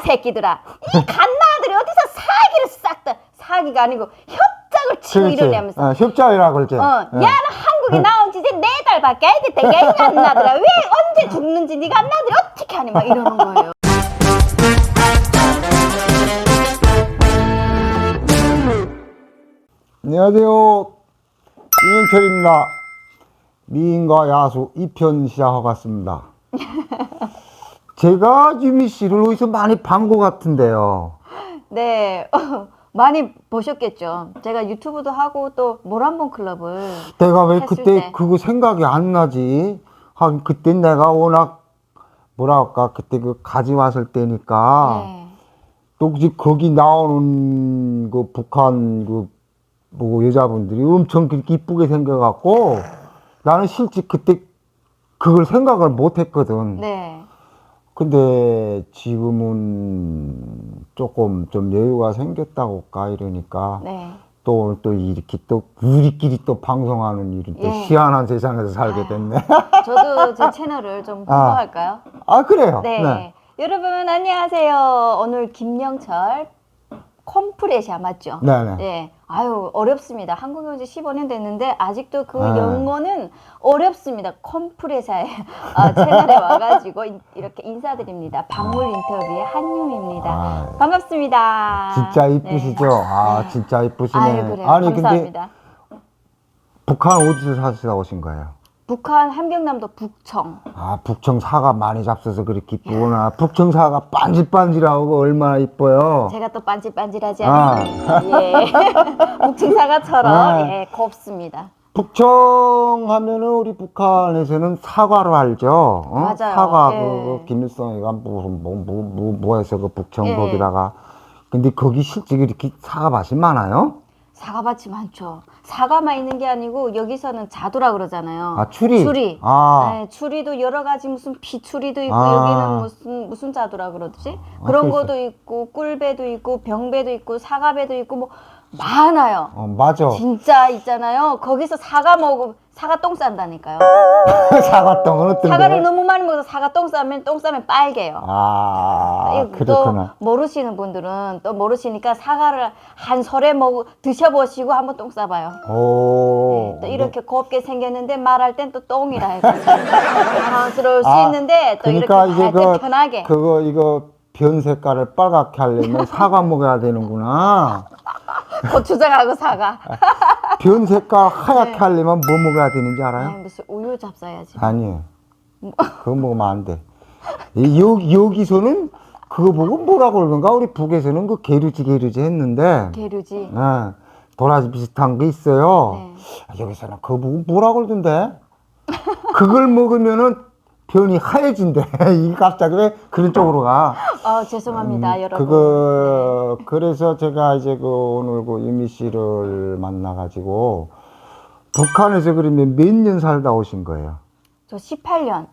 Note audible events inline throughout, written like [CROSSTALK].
새끼들아 이 갓나들이 어디서 사기를 싹다 사기가 아니고 협작을 치고 이러냐면서 어, 협자이라 그러지. 어, 예. 야는 한국에 나온 지 이제 네 달밖에 안 됐다. 야, 이 갓나들아. 왜 언제 죽는지 네 갓나들이 어떻게 하니? 막 이러는 거예요. 안녕하세요. 윤현철입니다. 미인과 야수 2편 시작하겠습니다. 제가 유미 씨를 어디서 많이 본 것 같은데요. 네. [LAUGHS] 많이 보셨겠죠. 제가 유튜브도 하고 또 모란봉 클럽을 내가 왜 했을 그때 때. 그거 생각이 안 나지? 한 그때 내가 워낙 뭐랄까 그때 그 가지 왔을 때니까 네. 또 이제 거기 나오는 그 북한 그뭐 여자분들이 엄청 그렇게 이쁘게 생겨갖고 나는 실제 그때 그걸 생각을 못 했거든. 네. 근데 지금은 조금 좀 여유가 생겼다고 할까 이러니까 네. 또 또 이렇게 또 우리끼리 또 방송하는 일은 또 예. 희한한 세상에서 살게. 됐네. 저도 제 채널을 좀 [LAUGHS] 아. 홍보할까요? 아 그래요. 네. 여러분 안녕하세요. 오늘 김영철 컴프레시 아 맞죠? 네네. 네. 아유 어렵습니다. 한국에 온지 15년 됐는데 아직도 그 아. 영어는 어렵습니다. 컴프레사의 [LAUGHS] 아, 채널에 와가지고 이- 이렇게 인사드립니다. 박물 인터뷰의 한유입니다. 아, 반갑습니다. 진짜 이쁘시죠? 네. 아 진짜 이쁘시네. 아유 그래요. 아니 근데 감사합니다. 북한 어디서 사시다 오신 거예요? 북한 함경남도 북청. 아 북청 사과 많이 잡숴서 그렇게 이쁘구나. 북청 사과 반질반질하고 얼마나 이뻐요. 제가 또 반질반질하지 아. 않습니까? 예. [LAUGHS] 북층사과처럼 아. 예, 곱습니다. 북청 하면은 우리 북한에서는 사과로 알죠. 어? 맞아요. 사과 예. 그, 그 김일성이가 무슨 뭐, 뭐, 뭐, 뭐 해서 그 북청 예. 거기다가 근데 거기 실제 이렇게 사과밭이 많아요? 사과밭이 많죠. 사과만 있는 게 아니고 여기서는 자두라 그러잖아요. 아 추리. 추리. 아 네, 추리도 여러 가지 무슨 피추리도 있고 아. 여기는 무슨 무슨 자두라 그러지? 그런 그래서- 것도 있고 꿀배도 있고 병배도 있고 사과배도 있고 뭐 많아요. 어, 맞아. 진짜 있잖아요. 거기서 사과 먹으 사과 똥 싼다니까요. [LAUGHS] 사과똥은 어떤데? 사과를 너무 많이 먹어서 사과 똥 싸면 똥 싸면 빨개요. 아 이거 그렇구나. 또 모르시는 분들은 또 모르시니까 사과를 한 설에 먹 드셔보시고 한번 똥 싸봐요. 오. 네, 또 이렇게 곱게 생겼는데 말할 땐 또 똥이라 해가지고 [LAUGHS] 당황스러울 수 아, 있는데 또 그러니까 이렇게 이제 할그때 편하게 그거 이거 변 색깔을 빨갛게 하려면 사과 먹어야 되는구나. [LAUGHS] 고추장하고 사과 [LAUGHS] 변 색깔 하얗게 네. 하려면 뭐 먹어야 되는지 알아요? 아니, 무슨 우유 잡숴야지 아니에요. 그거 먹으면 안 돼. 이- 여기, 여기서는 그거 보고 뭐라고 그러는가? 우리 북에서는 그 게르지 게르지 했는데, 게르지 네, 도라지 비슷한 게 있어요. 네. 아, 여기서는 그거 보고 뭐라고 그러던데? 그걸 먹으면은 변이 하얘진대. [LAUGHS] 이 갑자기 왜 그런 쪽으로 가? 어 죄송합니다 음, 여러분 그거 그래서 제가 이제 그 오늘 그 유미 씨를 만나 가지고 북한에서 그러면 몇 년 살다 오신 거예요? 저 18년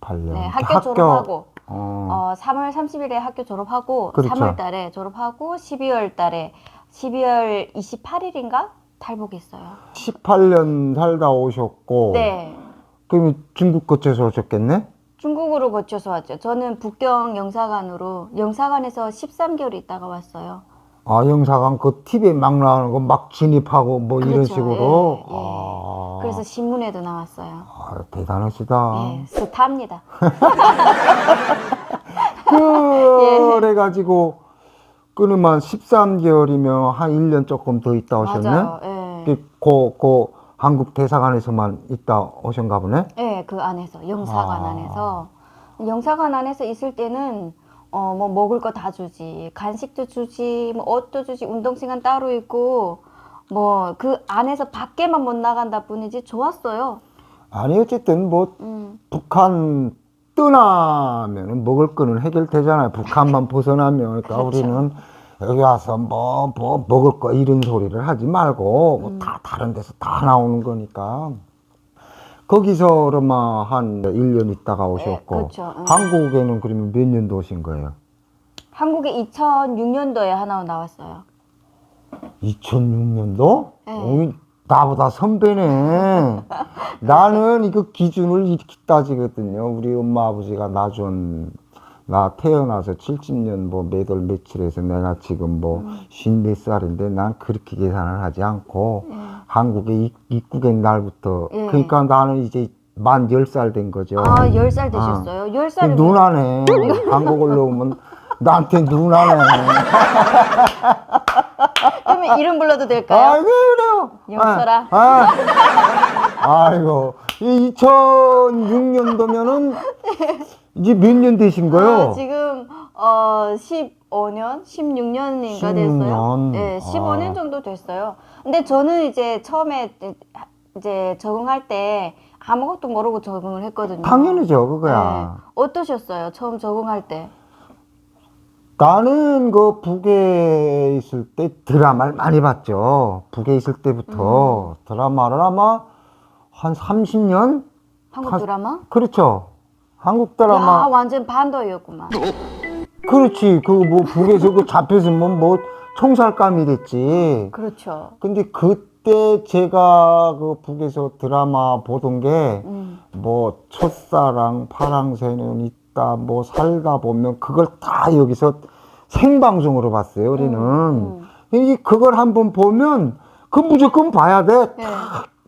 18년. 네, 학교 졸업하고 어, 어, 3월 30일에 학교 졸업하고 그렇죠. 3월 달에 졸업하고 12월 달에 12월 28일인가 탈북했어요 18년 살다 오셨고. 네 그러면 중국 거쳐서 오셨겠네? 중국으로 거쳐서 왔죠. 저는 북경 영사관으로 영사관에서 13개월 있다가 왔어요. 아, 영사관 그 TV에 막 나오는 거 막 진입하고 뭐 이런 그렇죠. 식으로. 예, 예. 아, 그래서 신문에도 나왔어요. 아, 대단하시다. 예, 스타입니다. [LAUGHS] 그래 가지고 끊으면 13개월이면 한 1년 조금 더 있다 오셨네? 맞아요. 예. 그, 그, 그 한국 대사관에서만 있다 오셨가 보네? 예, 그 안에서 영사관 아. 안에서 영사관 안에서 있을 때는 어 뭐 먹을 거 다 주지, 간식도 주지, 뭐 옷도 주지, 운동 시간 따로 있고 뭐 그 안에서 밖에만 못 나간다 뿐이지 좋았어요. 아니, 어쨌든 뭐 음, 북한 떠나면은 먹을 거는 해결되잖아요. 북한만 [LAUGHS] 벗어나면. 그러니까 그렇죠. 우리는 여기 와서 뭐, 뭐, 먹을 거 이런 소리를 하지 말고, 뭐 다 다른 데서 다 나오는 거니까. 거기서 그러면 한 1년 있다가 오셨고, 그렇죠. 응. 한국에는 그러면 몇 년도 오신 거예요? 한국에 2006년도에 하나 나왔어요. 2006년도? 네. 나보다 선배네. 나는 이거 기준을 이렇게 따지거든요. 우리 엄마 아버지가 나 준 나 태어나서 70년 뭐 몇월 며칠에서 내가 지금 뭐 음. 쉰몇 살인데 난 그렇게 계산을 하지 않고 예. 한국에 입- 입국한 날부터 예. 그러니까 나는 이제 만 10살 된 거죠. 아, 10살 되셨어요? 열그 10살이면 누나네. [LAUGHS] 한국을 놓으면 나한테 누나네. [LAUGHS] 그러면 이름 불러도 될까요? 아이고 그래요. 영철아. 아, 아. 아이고 이 2006년도면은 [LAUGHS] 이제 몇 년 되신 거요? 아, 지금 어 15년, 16년인가 16 됐어요. 년. 네, 15년 아. 정도 됐어요. 근데 저는 이제 처음에 이제 적응할 때 아무것도 모르고 적응을 했거든요. 당연히죠 그거야. 네. 어떠셨어요? 처음 적응할 때? 나는 그 북에 있을 때 드라마를 많이 봤죠. 북에 있을 때부터 음. 드라마를 아마 한 30년? 한국 가- 드라마? 그렇죠. 한국 야, 드라마. 완전 반도였구만. 그렇지. 그 뭐 북에서 그 잡혔으면 뭐 총살감이 됐지. 그렇죠. 근데 그때 제가 그 북에서 드라마 보던 게 음. 뭐 첫사랑, 파랑새는 있다, 뭐 살다 보면 그걸 다 여기서 생방송으로 봤어요. 우리는. 음. 이 그걸 한번 보면 그 무조건 봐야 돼. 네.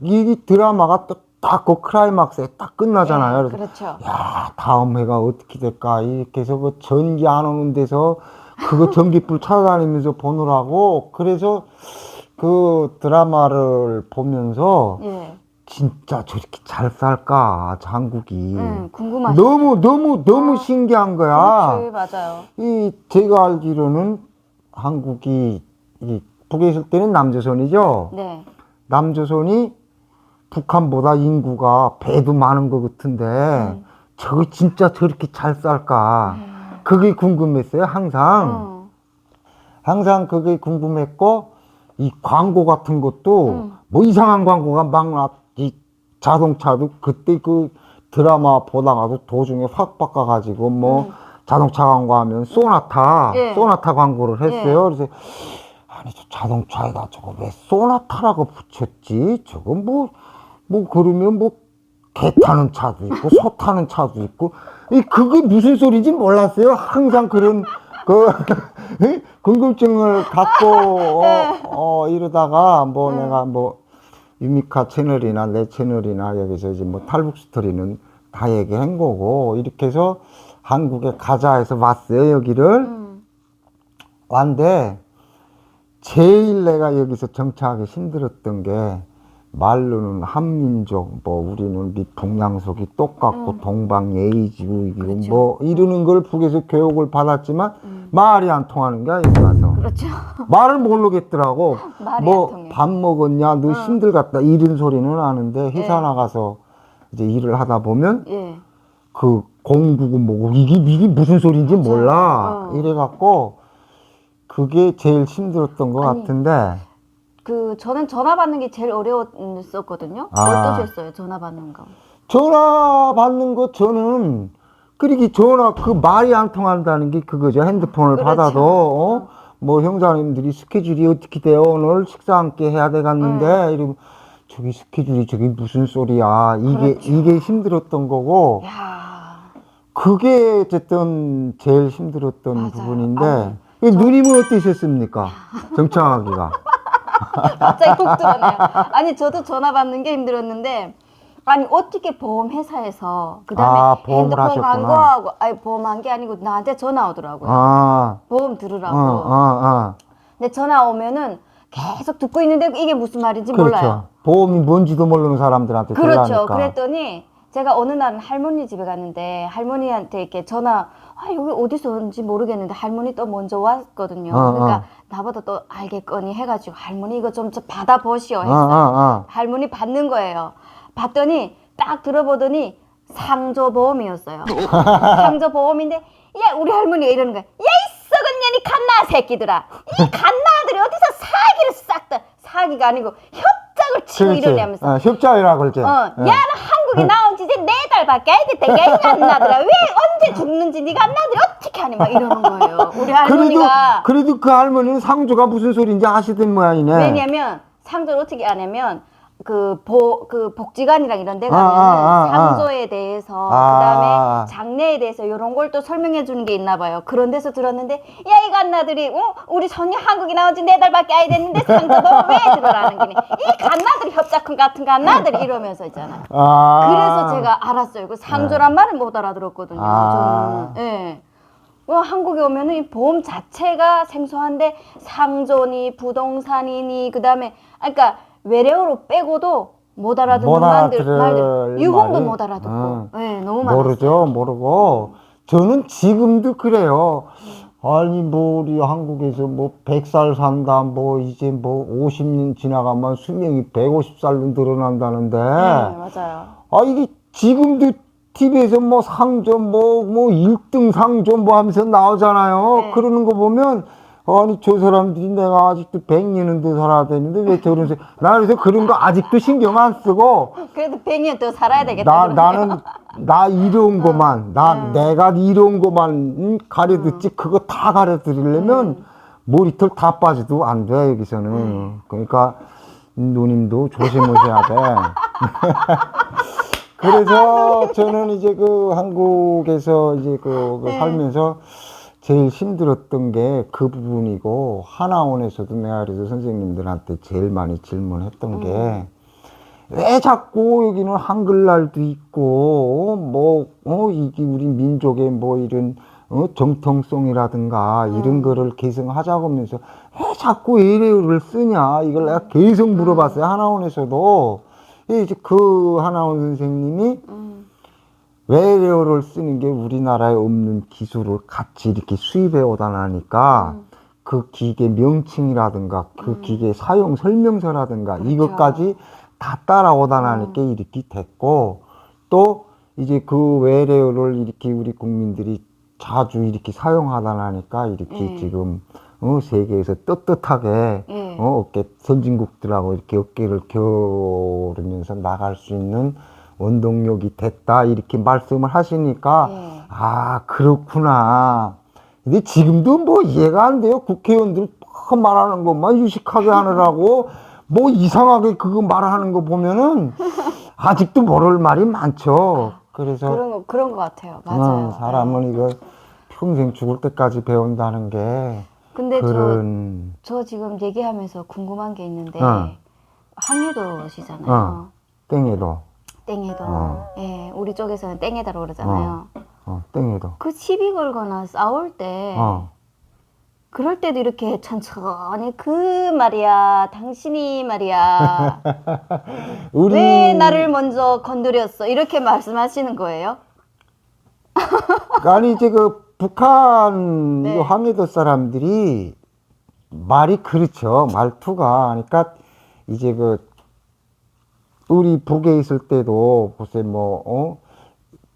이 드라마가 딱 그 클라이막스에 딱 끝나잖아요. 네, 그래서 그렇죠. 야 다음 회가 어떻게 될까 이렇게 해서 그 전기 안 오는 데서 그거 [LAUGHS] 전기불 찾아다니면서 보느라고 그래서 그 드라마를 보면서 예. 진짜 저렇게 잘 살까 한국이 음, 궁금하죠. 너무 너무 너무 신기한 거야. 그렇지, 맞아요. 이 제가 알기로는 한국이 이 북에 있을 때는 남조선이죠. 네. 남조선이 북한보다 인구가 배도 많은 것 같은데 음. 저거 진짜 저렇게 잘 살까? 그게 궁금했어요, 항상. 어. 항상 그게 궁금했고 이 광고 같은 것도 음. 뭐 이상한 광고가 막 나. 이 자동차도 그때 그 드라마 보다가도 도중에 확 바꿔가지고 뭐 음. 자동차 광고하면 소나타, 예. 소나타 광고를 했어요. 예. 그래서 아니 저 자동차에다 저거 왜 소나타라고 붙였지? 저거 뭐 뭐 그러면 뭐 개 타는 차도 있고 소 타는 차도 있고 이 그게 무슨 소리인지 몰랐어요. 항상 그런 그 [LAUGHS] 궁금증을 갖고 어, 어, 이러다가 뭐 내가 뭐 유미카 채널이나 내 채널이나 여기서 이제 뭐 탈북 스토리는 다 얘기한 거고 이렇게 해서 한국에 가자 해서 왔어요 여기를 음. 왔는데 제일 내가 여기서 정착하기 힘들었던 게 말로는 한민족 뭐 우리는 미풍양속이 똑같고 동방예의지국이고 그렇죠. 뭐 이러는 걸 북에서 교육을 받았지만 말이 안 통하는 거야 여기 와서. 그렇죠. 말을 모르겠더라고. [LAUGHS] 말이 안 뭐. 밥 먹었냐? 너 힘들겠다. 이런 소리는 아는데 회사 나가서 이제 일을 하다 보면 예. 그 공부고 뭐고 이게 이게 무슨 소리인지 몰라. 어. 이래갖고 그게 제일 힘들었던 것 아니, 같은데 그 저는 전화 받는 게 제일 어려웠었거든요. 아. 어떠셨어요? 전화 받는 거? 전화 받는 거 저는 그러기 전화 그 말이 안 통한다는 게 그거죠 핸드폰을 그렇죠. 받아도 어? 뭐 형사님들이 스케줄이 어떻게 돼요 오늘 식사 함께 해야 되겠는데 이러면 저기 스케줄이 저기 무슨 소리야 이게 그렇죠. 이게 힘들었던 거고 야. 그게 어쨌든 제일 힘들었던 맞아요. 부분인데 아니, 이 누님은 어떠셨습니까 [LAUGHS] 정착하기가 [LAUGHS] 갑자기 훅 들어네요. 아니 저도 전화 받는 게 힘들었는데 아니 어떻게 보험 회사에서 그다음에 아, 보험을 핸드폰 하셨구나. 광고하고 아니 보험한 게 아니고 나한테 전화 오더라고요. 아, 보험 어, 들으라고. 어, 어. 근데 전화 오면은 계속 듣고 있는데 이게 무슨 말인지 그렇죠. 몰라요. 보험이 뭔지도 모르는 사람들한테 그렇죠. 전화하니까. 그랬더니 제가 어느 날은 할머니 집에 갔는데 할머니한테 이렇게 전화 아 여기 어디서 온지 모르겠는데 할머니 또 먼저 왔거든요. 어, 그러니까 어. 나보다 또 알겠거니 해가지고 할머니 이거 좀 받아 보시오 어, 했어. 어, 어. 할머니 받는 거예요. 봤더니 딱 들어보더니 상조 보험이었어요. [LAUGHS] 상조 보험인데 야 우리 할머니가 이러는 거야. 야이 썩은 년이 갓나 새끼들아. 이 갓나들이 어디서 사기를 싹 다 사기가 아니고 협작을 치고 그렇지. 이러냐면서. 어, 협자이라 그러지. 어, 예. 야는 한국에 나온 지 이제 네 달밖에 안 됐다. 야, 이 갓나들아. 왜 언제 죽는지 네가 갓나들이 어떻게 하니? 막 이러는 거예요. 우리 그래도 할머니가. 그래도 그 할머니는 상조가 무슨 소리인지 아시던 모양이네. 왜냐면 상조를 어떻게 하냐면 그, 보, 그 복지관이랑 이런 데 가면 아, 아, 아, 아. 상조에 대해서 아. 그다음에 장례에 대해서 이런 걸 또 설명해 주는 게 있나 봐요. 그런 데서 들었는데 야 이 갓나들이 어? 우리 전혀 한국에 나온 지 네 달밖에 안 됐는데 상조도 왜 들어라는 게니 이 갓나들이 협작훈 같은 갓나들이 이러면서 있잖아요. 아. 그래서 제가 알았어요. 그 상조란 말을 못 알아들었거든요. 아. 저는. 예. 와, 한국에 오면은 이 보험 자체가 생소한데 상조니 부동산이니 그다음에 아 그러니까 외래어로 빼고도 못 알아듣는 못 말들, 알아들을 말들 유흥도 말이? 못 알아듣고 응. 예, 너무 많았어요. 모르죠, 모르고. 저는 지금도 그래요. 아니, 뭐, 우리 한국에서 뭐, 100살 산다, 뭐, 이제 뭐, 50년 지나가면 수명이 150살로 늘어난다는데. 네, 맞아요. 아, 이게 지금도 TV에서 뭐 상조, 뭐, 뭐, 1등 상조 뭐 하면서 나오잖아요. 네. 그러는 거 보면, 아니, 저 사람들이 내가 아직도 100년은 더 살아야 되는데 왜 저런, 세- 나 그래서 그런 거 아직도 신경 안 쓰고, 그래도 100년 더 살아야 되겠다. 나. 나는, 나 이런 거만, 나, 음. 내가 이런 거만 음, 가려듣지, 그거 다 가려드리려면 음. 머리털 다 빠져도 안 돼, 여기서는. 그러니까, 누님도 조심하셔야 돼. [LAUGHS] 그래서 저는 이제 그 한국에서 이제 그, 그 네. 살면서 제일 힘들었던 게 그 부분이고, 하나원에서도 내가 그래서 선생님들한테 제일 많이 질문했던 게, 왜 자꾸 여기는 한글날도 있고 뭐 어, 이게 우리 민족의 뭐 이런 어, 정통성이라든가 이런 거를 계승하자고 하면서 왜 자꾸 에레오를 쓰냐? 이걸 내가 계속 물어봤어요 하나원에서도. 예, 이제 그 하나원 선생님이 음, 외래어를 쓰는 게 우리나라에 없는 기술을 같이 이렇게 수입해 오다 나니까 음. 그 기계 명칭이라든가 그 기계 사용 설명서라든가 그렇죠. 이것까지 다 따라오다 음. 나니까 이렇게 됐고 또 이제 그 외래어를 이렇게 우리 국민들이 자주 이렇게 사용하다 나니까 이렇게 예. 지금 어, 세계에서 떳떳하게 예. 어, 어깨 선진국들하고 이렇게 어깨를 겨루면서 나갈 수 있는 원동력이 됐다 이렇게 말씀을 하시니까 예. 아 그렇구나. 근데 지금도 뭐 이해가 안 돼요. 국회의원들 막 말하는 것만 유식하게 하느라고 [LAUGHS] 뭐 이상하게 그거 말하는 거 보면은 아직도 모를 말이 많죠. 그래서 그런 거 그런 것 같아요. 어, 맞아요. 사람은 이거 평생 죽을 때까지 배운다는 게 근데 저 그런 저 지금 얘기하면서 궁금한 게 있는데 어. 항해도시잖아요. 어. 땡에도 땡해도. 어. 예, 우리 쪽에서는 땡해다로 그러잖아요. 어, 땡에도 그 시비 걸거나 싸울 때 어. 그럴 때도 이렇게 천천히 그 말이야 당신이 말이야 [LAUGHS] 우리 왜 나를 먼저 건드렸어 이렇게 말씀하시는 거예요? 아니 이제 그 북한 [LAUGHS] 네. 이 황해도 사람들이 말이 그렇죠 말투가 그러니까 이제 그 우리 북에 있을 때도 글쎄 뭐 어?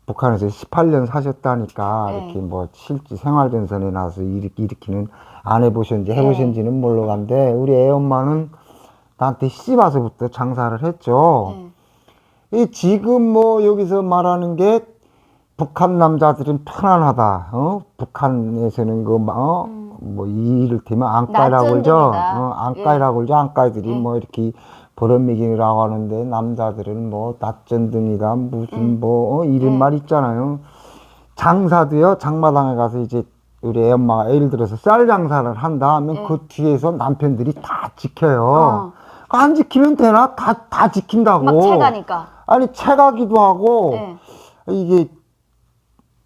북한에서 18년 사셨다니까 네. 이렇게 뭐 실제 생활전선에 나서 일으키, 일으키는 안 해보셨는지 네. 해보셨는지는 모르겠는데 우리 애 엄마는 나한테 시집 와서부터 장사를 했죠. 네. 이 지금 뭐 여기서 말하는 게 북한 남자들은 편안하다. 어? 북한에서는 그 어? 뭐 이를테면 안과라고 그러죠. 어, 안과라고 그러죠. 안과들이 예. 뭐 이렇게 버릇미긴이라고 하는데 남자들은 뭐 낯전등이다 무슨 뭐 어? 이런 예. 말 있잖아요. 장사도요. 장마당에 가서 이제 우리 애 엄마가 예를 들어서 쌀 장사를 한다 하면 예. 그 뒤에서 남편들이 다 지켜요. 어. 안 지키면 되나? 다, 다 지킨다고. 막 채가니까 아니 채가기도 하고 네. 이게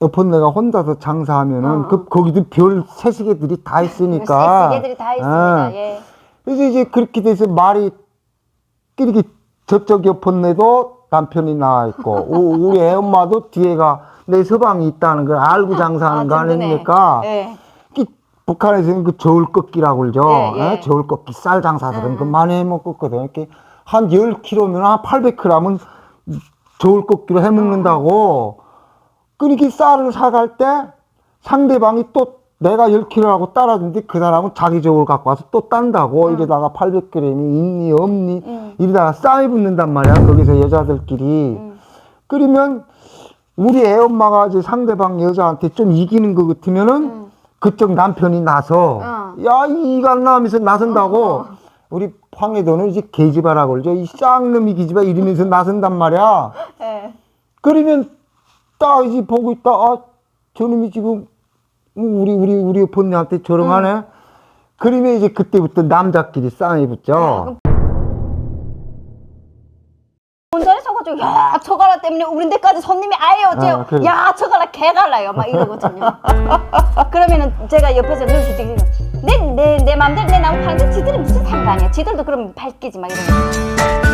옆은 내가 혼자서 장사하면은 어, 그 거기도 별 새시계들이 다 있으니까 세계들이 다 있습니다. 어. 예. 그래서 이제 그렇게 돼서 말이 이렇게 저쪽 옆은내도 남편이 나와 있고 [LAUGHS] 우- 우리 애 엄마도 뒤에가 내 서방이 있다는 걸 알고 [LAUGHS] 장사하는 거 든든해. 아닙니까? 예. 이 북한에서는 그 저울 꺾기라고 그러죠. 예, 예. 예? 저울 꺾기 쌀 장사들은 음, 그 많이 해먹거든. 이렇게 한 10kg면 한 800g은 저울 꺾기로 해먹는다고. 그렇게 쌀을 사갈 때 상대방이 또 내가 10kg라고 따라주는데 그 사람은 자기 저울 갖고 와서 또 딴다고. 이러다가 800g이 있니 없니 음. 이러다가 싸이 붙는단 말이야. 거기서 여자들끼리. 음. 그러면 우리 애 엄마가 이제 상대방 여자한테 좀 이기는 것 같으면은 음. 그쪽 남편이 나서 어. 야 이간나 하면서 나선다고 우리 황해도는 이제 계집아라 그러죠. 이 쌍놈이 계집아 이러면서 나선단 말이야. 예. [LAUGHS] 그러면 딱 이제 보고 있다. 아, 저놈이 지금 우리 우리 우리 본네한테 조롱하네. 그러면 이제 그때부터 남자끼리 싸움이 붙죠. 운 전에 서가지고 야 저가라 때문에 우리 데까지 손님이 아예 어째요? 아, 그래. 야 저가라 개갈라요. 막 이러거든요. [LAUGHS] 그러면은 제가 옆에서 눈치 띄고 내내 내 맘대로 내 나무 파는데 지들이 무슨 상관이야? 지들도 그럼 밝히지 막 이러면